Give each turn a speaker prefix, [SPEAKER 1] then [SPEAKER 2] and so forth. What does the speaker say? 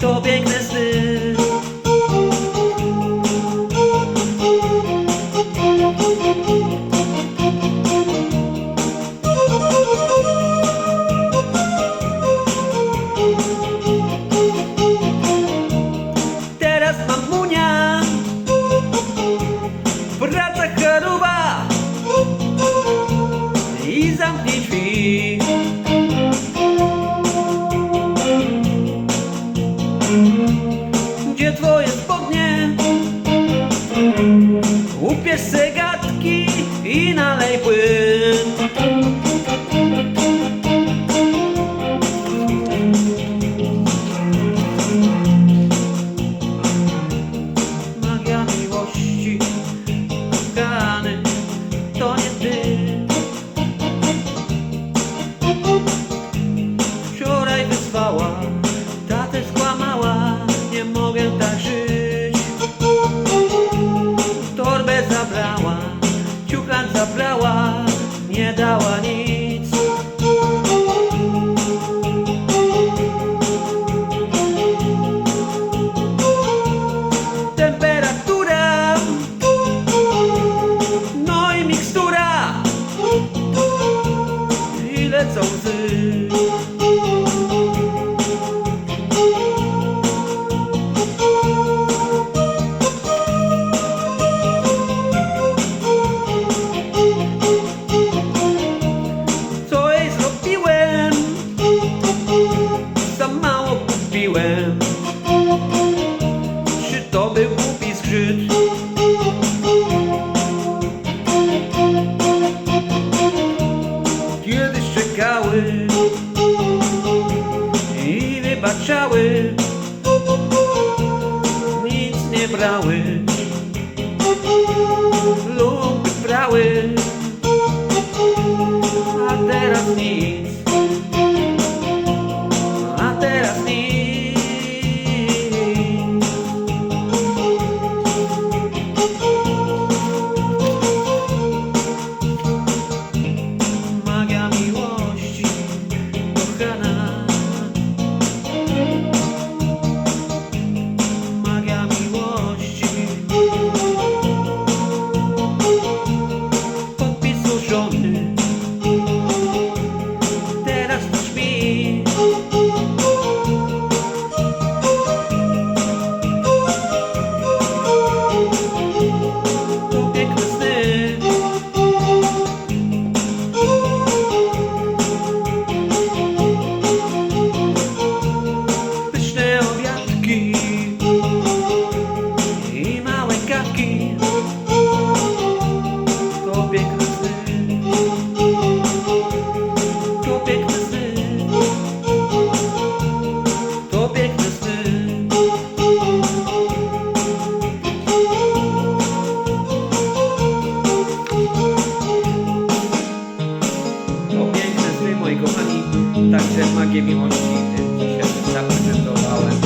[SPEAKER 1] to piękne sny. sick brały, nic nie brały, lub brały, a teraz nic, a teraz nic. Magia miłości, kochana. sprawiedliwości, ci się zaprezentowały.